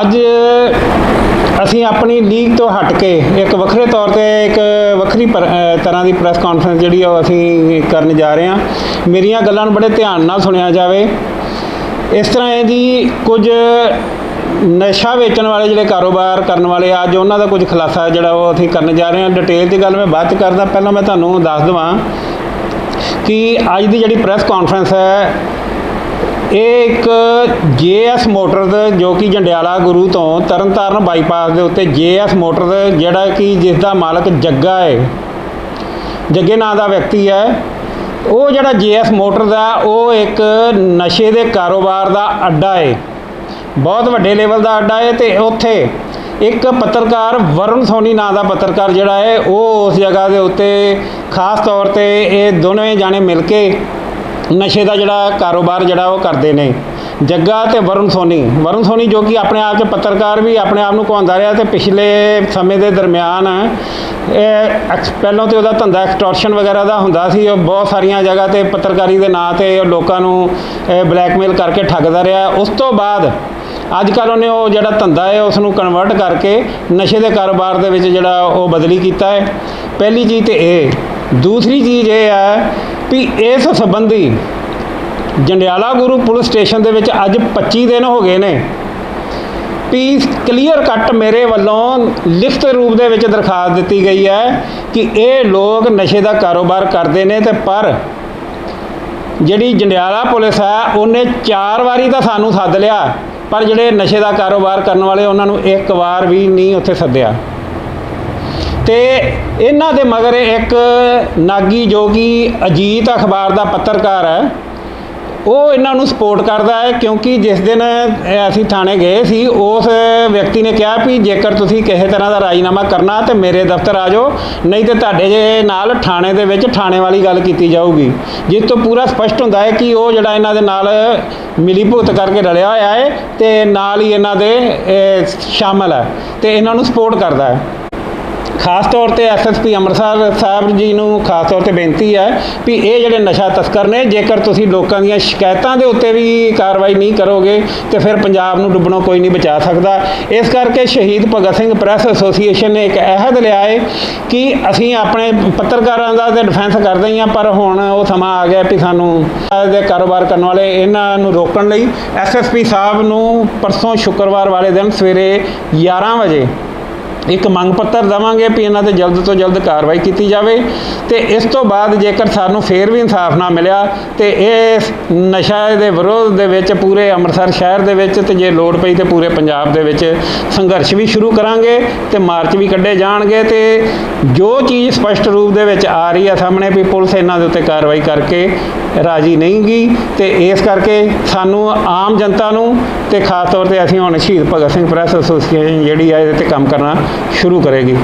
ਅੱਜ ਅਸੀਂ ਆਪਣੀ ਲੀਗ ਤੋਂ ਹਟ ਕੇ ਇੱਕ ਵੱਖਰੇ ਤੌਰ ਤੇ ਇੱਕ ਵੱਖਰੀ ਪਰ- ਤਰ੍ਹਾਂ ਦੀ ਪ੍ਰੈਸ ਕਾਨਫਰੰਸ ਜਿਹੜੀ ਆ ਉਹ ਅਸੀਂ ਕਰਨ ਜਾ ਰਹੇ ਹਾਂ। ਮੇਰੀਆਂ ਗੱਲਾਂ ਨੂੰ ਬੜੇ ਧਿਆਨ ਨਾਲ ਸੁਣਿਆ ਜਾਵੇ। ਇਸ ਤਰ੍ਹਾਂ ਹੈ ਜੀ ਕੁਝ ਨਸ਼ਾ ਵੇਚਣ ਵਾਲੇ ਜਿਹੜੇ ਕਾਰੋਬਾਰ ਕਰਨ ਵਾਲੇ ਆ, ਅੱਜ ਉਹਨਾਂ ਦਾ ਕੁਝ ਖੁਲਾਸਾ ਜਿਹੜਾ ਉਹ ਅਸੀਂ ਕਰਨ ਜਾ ਰਹੇ ਹਾਂ। ਡਿਟੇਲ ਦੀ ਗੱਲ ਮੈਂ ਬਾਅਦ ਚ ਕਰਦਾ। ਪਹਿਲਾਂ ਮੈਂ ਤੁਹਾਨੂੰ ਦੱਸ ਦਵਾਂ ਕਿ ਅੱਜ ਦੀ ਜਿਹੜੀ ਪ੍ਰੈਸ ਕਾਨਫਰੰਸ ਹੈ ਇਹ ਇੱਕ ਜੇਐਸ ਮੋਟਰ ਜੋ ਕਿ ਜੰਡਿਆਲਾ ਗੁਰੂ ਤੋਂ ਤਰਨਤਾਰਨ ਬਾਈਪਾਸ ਦੇ ਉੱਤੇ ਜੇਐਸ ਮੋਟਰ ਜਿਹੜਾ ਕਿ ਜਿਸ ਦਾ ਮਾਲਕ ਜੱਗਾ ਹੈ ਜੱਗੇ ਨਾਂ ਦਾ ਵਿਅਕਤੀ ਹੈ। ਉਹ ਜਿਹੜਾ ਜੇਐਸ ਮੋਟਰ ਦਾ ਉਹ ਇੱਕ ਨਸ਼ੇ ਦੇ ਕਾਰੋਬਾਰ ਦਾ ਅੱਡਾ ਹੈ ਬਹੁਤ ਵੱਡੇ ਲੈਵਲ ਦਾ ਅੱਡਾ ਹੈ ਤੇ ਉੱਥੇ ਇੱਕ ਪੱਤਰਕਾਰ, ਵਰੁਣ ਸੋਨੀ ਨਾਂ ਦਾ ਪੱਤਰਕਾਰ ਜਿਹੜਾ ਹੈ ਉਹ ਉਸ ਜਗ੍ਹਾ ਦੇ ਉੱਤੇ ਖਾਸ ਤੌਰ ਤੇ ਇਹ ਦੋਵੇਂ ਜਾਣੇ ਮਿਲ ਕੇ ਨਸ਼ੇ ਦਾ ਜਿਹੜਾ ਕਾਰੋਬਾਰ ਜਿਹੜਾ ਉਹ ਕਰਦੇ ਨੇ। ਜੱਗਾ ਤੇ ਵਰੁਣ ਸੋਨੀ। ਵਰੁਣ ਸੋਨੀ ਜੋ ਕਿ ਆਪਣੇ ਆਪ 'ਚ ਪੱਤਰਕਾਰ ਵੀ ਆਪਣੇ ਆਪ ਨੂੰ ਕਹਾਉਂਦਾ ਰਿਹਾ ਤੇ ਪਿਛਲੇ ਸਮੇਂ ਦੇ ਦਰਮਿਆਨ ਇਹ ਐਕਸ- ਪਹਿਲਾਂ ਤੇ ਉਹਦਾ ਧੰਦਾ ਐਕਸਟੋਰਸ਼ਨ ਵਗੈਰਾ ਦਾ ਹੁੰਦਾ ਸੀ। ਉਹ ਬਹੁਤ ਸਾਰੀਆਂ ਜਗ੍ਹਾ ਤੇ ਪੱਤਰਕਾਰੀ ਦੇ ਨਾਂ ਤੇ ਲੋਕਾਂ ਨੂੰ ਬਲੈਕਮੇਲ ਕਰਕੇ ਠੱਗਦਾ ਰਿਹਾ। ਉਸ ਤੋਂ ਬਾਅਦ ਅੱਜ ਕੱਲ੍ਹ ਉਹਨੇ ਉਹ ਜਿਹੜਾ ਧੰਦਾ ਹੈ, ਉਸ ਨੂੰ ਕਨਵਰਟ ਕਰਕੇ ਨਸ਼ੇ ਦੇ ਕਾਰੋਬਾਰ ਦੇ ਵਿੱਚ ਜਿਹੜਾ ਉਹ ਬਦਲੀ ਕੀਤਾ ਹੈ। ਪਹਿਲੀ ਚੀਜ਼ ਤੇ ਇਹ। ਦੂਸਰੀ ਚੀਜ਼ ਇਹ ਹੈ ਵੀ ਇਸ ਸੰਬੰਧੀ ਜੰਡਿਆਲਾ ਗੁਰੂ ਪੁਲਿਸ ਸਟੇਸ਼ਨ ਦੇ ਵਿੱਚ ਅੱਜ 25 ਦਿਨ ਹੋ ਗਏ ਨੇ। ਵੀ ਕਲੀਅਰ ਕੱਟ ਮੇਰੇ ਵੱਲੋਂ ਲਿਖਤ ਰੂਪ ਦੇ ਵਿੱਚ ਦਰਖਾਸਤ ਦਿੱਤੀ ਗਈ ਹੈ ਕਿ ਇਹ ਲੋਕ ਨਸ਼ੇ ਦਾ ਕਾਰੋਬਾਰ ਕਰਦੇ ਨੇ ਤੇ ਪਰ ਜਿਹੜੀ ਜੰਡਿਆਲਾ ਪੁਲਿਸ ਹੈ, ਉਹਨੇ ਚਾਰ ਵਾਰੀ ਤਾਂ ਸਾਨੂੰ ਸੱਦ ਲਿਆ, ਪਰ ਜਿਹੜੇ ਨਸ਼ੇ ਦਾ ਕਾਰੋਬਾਰ ਕਰਨ ਵਾਲੇ ਉਹਨਾਂ ਨੂੰ ਇੱਕ ਵਾਰ ਵੀ ਨਹੀਂ ਉੱਥੇ ਸੱਦਿਆ। ਤੇ ਇਹਨਾਂ ਦੇ ਮਗਰ ਇੱਕ ਨਾਗੀ ਜੋ ਕਿ ਅਜੀਤ ਅਖਬਾਰ ਦਾ ਪੱਤਰਕਾਰ ਹੈ ਉਹ ਇਹਨਾਂ ਨੂੰ ਸਪੋਰਟ ਕਰਦਾ ਹੈ ਕਿਉਂਕਿ ਜਿਸ ਦਿਨ ਅਸੀਂ ਥਾਣੇ ਗਏ ਸੀ ਉਸ ਵਿਅਕਤੀ ਨੇ ਕਿਹਾ ਵੀ ਜੇਕਰ ਤੁਸੀਂ ਕਿਸੇ ਤਰ੍ਹਾਂ ਦਾ ਰਾਜੀਨਾਮਾ ਕਰਨਾ ਤੇ ਮੇਰੇ ਦਫ਼ਤਰ ਆ ਜਾਓ ਨਹੀਂ ਤੇ ਤੁਹਾਡੇ ਜੇ ਨਾਲ ਥਾਣੇ ਦੇ ਵਿੱਚ ਥਾਣੇ ਵਾਲੀ ਗੱਲ ਕੀਤੀ ਜਾਊਗੀ। ਜਿਸ ਤੋਂ ਪੂਰਾ ਸਪਸ਼ਟ ਹੁੰਦਾ ਹੈ ਕਿ ਉਹ ਜਿਹੜਾ ਇਹਨਾਂ ਦੇ ਨਾਲ ਮਿਲੀ ਕਰਕੇ ਰਲਿਆ ਹੋਇਆ ਹੈ ਤੇ ਨਾਲ ਹੀ ਇਹਨਾਂ ਦੇ ਅ, ਸ਼ਾਮਲ ਹੈ ਤੇ ਇਹਨਾਂ ਨੂੰ ਸਪੋਰਟ ਕਰਦਾ ਹੈ। ਖਾਸ ਤੌਰ ਤੇ ਐਸਐਸਪੀ ਅੰਮ੍ਰਿਤਸਰ ਸਾਹਿਬ ਜੀ ਨੂੰ ਖਾਸ ਤੌਰ ਤੇ ਬੇਨਤੀ ਹੈ ਵੀ ਇਹ ਜਿਹੜੇ ਨਸ਼ਾ ਤਸਕਰ ਨੇ, ਜੇਕਰ ਤੁਸੀਂ ਲੋਕਾਂ ਦੀਆਂ ਸ਼ਿਕਾਇਤਾਂ ਦੇ ਉੱਤੇ ਵੀ ਕਾਰਵਾਈ ਨਹੀਂ ਕਰੋਗੇ, ਤੇ ਫਿਰ ਪੰਜਾਬ ਨੂੰ ਡੁੱਬਣੋਂ ਕੋਈ ਨਹੀਂ ਬਚਾ ਸਕਦਾ। ਇਸ ਕਰਕੇ ਸ਼ਹੀਦ ਭਗਤ ਸਿੰਘ ਪ੍ਰੈਸ ਐਸੋਸੀਏਸ਼ਨ ਨੇ ਇੱਕ ਅਹਿਦ ਲਿਆ ਹੈ ਕਿ ਅਸੀਂ ਆਪਣੇ ਪੱਤਰਕਾਰਾਂ ਦਾ ਤੇ ਡਿਫੈਂਸ ਕਰਦੇ ਹੀ ਹਾਂ, ਪਰ ਹੁਣ ਉਹ ਸਮਾਂ ਆ ਗਿਆ ਵੀ ਸਾਨੂੰ ਦੇ ਕਾਰੋਬਾਰ ਕਰਨ ਵਾਲੇ ਇਹਨਾਂ ਨੂੰ ਰੋਕਣ ਲਈ। ਐਸਐਸਪੀ ਸਾਹਿਬ ਨੂੰ ਪਰਸੋਂ ਸ਼ੁੱਕਰਵਾਰ ਵਾਲੇ ਦਿਨ ਸਵੇਰੇ 11 ਵਜੇ ਇੱਕ ਮੰਗ ਪੱਤਰ ਦਵਾਂਗੇ ਵੀ ਇਹਨਾਂ ਤੇ ਜਲਦ ਤੋਂ ਜਲਦ ਕਾਰਵਾਈ ਕੀਤੀ ਜਾਵੇ ਤੇ ਇਸ ਤੋਂ ਬਾਅਦ ਜੇਕਰ ਸਾਨੂੰ ਫੇਰ ਵੀ ਇਨਸਾਫ ਨਾ ਮਿਲਿਆ ਤੇ ਇਹ ਨਸ਼ਾ ਦੇ ਵਿਰੋਧ ਦੇ ਵਿੱਚ ਪੂਰੇ ਅੰਮ੍ਰਿਤਸਰ ਸ਼ਹਿਰ ਦੇ ਵਿੱਚ ਤੇ ਜੇ ਲੋੜ ਪਈ ਤੇ ਪੂਰੇ ਪੰਜਾਬ ਦੇ ਵਿੱਚ ਸੰਘਰਸ਼ ਵੀ ਸ਼ੁਰੂ ਕਰਾਂਗੇ ਤੇ ਮਾਰਚ ਵੀ ਕੱਢੇ ਜਾਣਗੇ ਤੇ ਜੋ ਚੀਜ਼ ਸਪਸ਼ਟ ਰੂਪ ਦੇ ਵਿੱਚ ਆ ਰਹੀ ਹੈ ਸਾਹਮਣੇ ਵੀ ਪੁਲਿਸ ਇਹਨਾਂ ਦੇ ਉੱਤੇ ਕਾਰਵਾਈ ਕਰਕੇ ਰਾਜੀ ਨਹੀਂ ਗਈ ਤੇ ਇਸ ਕਰਕੇ ਸਾਨੂੰ ਆਮ ਜਨਤਾ ਨੂੰ ਤੇ ਖਾਸ ਤੌਰ ਤੇ ਅਸੀਂ ਹੁਣ ਸ਼ਹੀਦ ਭਗਤ ਸਿੰਘ ਪ੍ਰੈਸ ਐਸੋਸੀਏਸ਼ਨ ਜਿਹੜੀ ਆ ਇਹਦੇ ਤੇ ਕੰਮ ਕਰਨਾ ਸ਼ੁਰੂ ਕਰੇਗੀ।